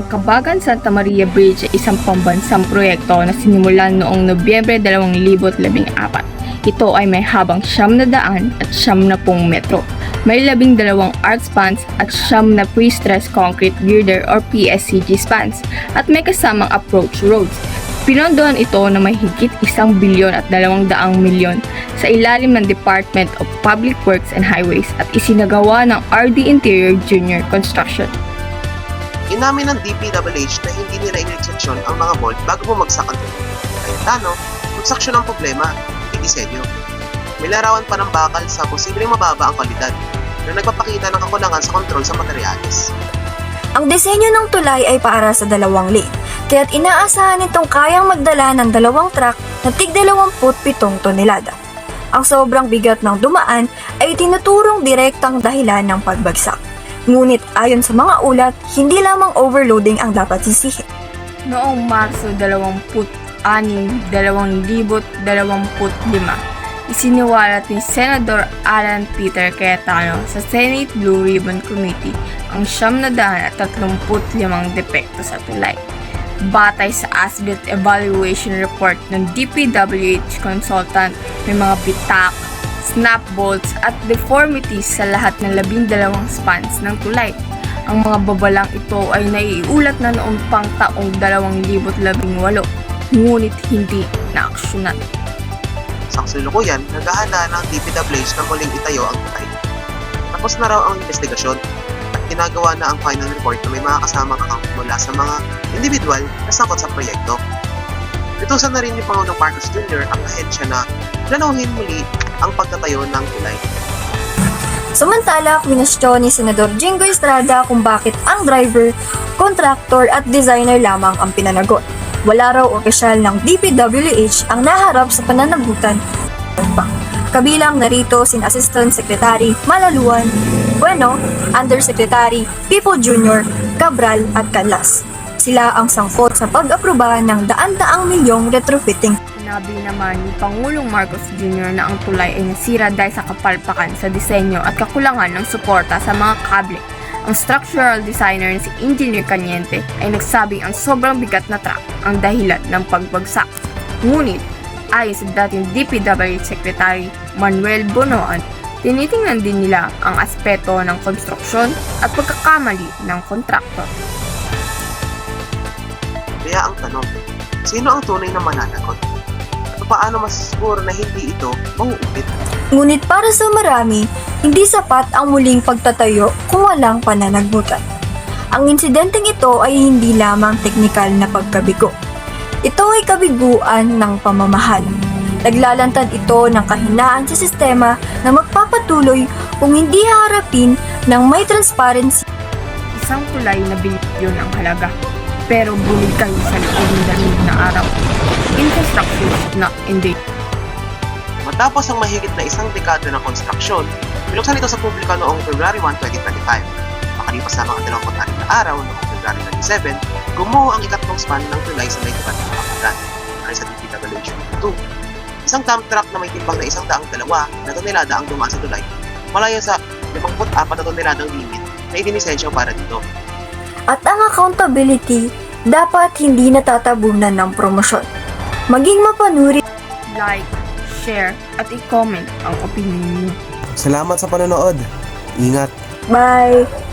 Ang Kabagan Santa Maria Bridge ay isang pambansang proyekto na sinimulan noong Nobyembre 2014. Ito ay may habang siyam na daan at siyam na pong metro. May labing dalawang arc spans at siyam na pre-stressed concrete girder or PSCG spans at may kasamang approach roads. Pinondohan ito na may higit isang bilyon at dalawang daang milyon sa ilalim ng Department of Public Works and Highways at isinagawa ng RD Interior Junior Construction. Inamin ng DPWH na hindi nila inexeksyon ang mga mold bago bumagsak ang tuloy. Kaya tano, konstruksyon ang problema, hindi disenyo. May larawan pa ng bakal sa posibleng mababa ang kalidad na nagpapakita ng kakulangan sa kontrol sa materyales. Ang disenyo ng tulay ay para sa dalawang lane, kaya't inaasahan itong kayang magdala ng dalawang truck na tig 27 tonelada. Ang sobrang bigat ng dumaan ay tinuturong direktang dahilan ng pagbagsak. Ngunit ayon sa mga ulat, hindi lamang overloading ang dapat sisihin. Noong Marso 26, 2025, isiniwalat ni Senador Alan Peter Cayetano sa Senate Blue Ribbon Committee ang siyam na daan at 35 depekto sa tulay. Batay sa ASBIT Evaluation Report ng DPWH consultant, may mga bitak, snap bolts at deformities sa lahat ng labing dalawang spans ng tulay. Ang mga babalang ito ay naiulat na noong pang taong 2018, ngunit hindi naaksyonan. Sa kasalukuyan, naghahanda ng DPWH na muling itayo ang tulay. Tapos na raw ang investigasyon at ginagawa na ang final report na may mga kasamang account mula sa mga individual na sangkot sa proyekto. Itusan na rin ni Pangulong Marcos Jr. ang ahensya na planuhin muli ang pagtatayo ng tulay. Samantala, kwinestyon ni Senador Jingo Estrada kung bakit ang driver, contractor at designer lamang ang pinanagot. Wala raw opisyal ng DPWH ang naharap sa pananagutan. Kabilang narito sin Assistant Secretary Malaluan, Bueno, Undersecretary Pipo Jr., Cabral at Canlas. Sila ang sangkot sa pag-aproba ng daan-daang milyong retrofitting Sinabi naman ni Pangulong Marcos Jr. na ang tulay ay nasira dahil sa kapalpakan sa disenyo at kakulangan ng suporta sa mga kable. Ang structural designer na si Engineer Cañete ay nagsabing ang sobrang bigat na truck ang dahilan ng pagbagsak. Ngunit, ayon sa dating DPWH Secretary Manuel Bonoan, tinitingnan din nila ang aspeto ng konstruksyon at pagkakamali ng kontraktor. Kaya ang tanong, sino ang tunay na mananagot? At paano masasiguro na hindi ito mauulit? Ngunit para sa marami, hindi sapat ang muling pagtatayo kung walang pananagutan. Ang insidenteng ito ay hindi lamang teknikal na pagkabigo. Ito ay kabiguan ng pamamahal. Naglalantad ito ng kahinaan sa sistema na magpapatuloy kung hindi haharapin ng may transparency Isang tulay na bilyon ang halaga, pero bulig kayo sa loob ng na araw. Infrastructure in danger. Matapos ang mahigit na isang dekada ng konstruksyon, binuksan ito sa publiko noong February 1, 2025. Makalipas sa mga 26 na araw noong February 27, gumuho ang ikatlong span ng tulay sa may tapat ng Kapagan, ayon sa DPWH 2. Isang dump truck na may timbang na isang daang dalawa na tonelada ang dumaan sa tulay, malayo sa 54 na toneladang limit na idinisensyo para dito. At ang accountability dapat hindi natatabunan ng promosyon. Maging mapanuri Like, share, at i-comment ang opinion niyo. Salamat sa panonood. Ingat. Bye!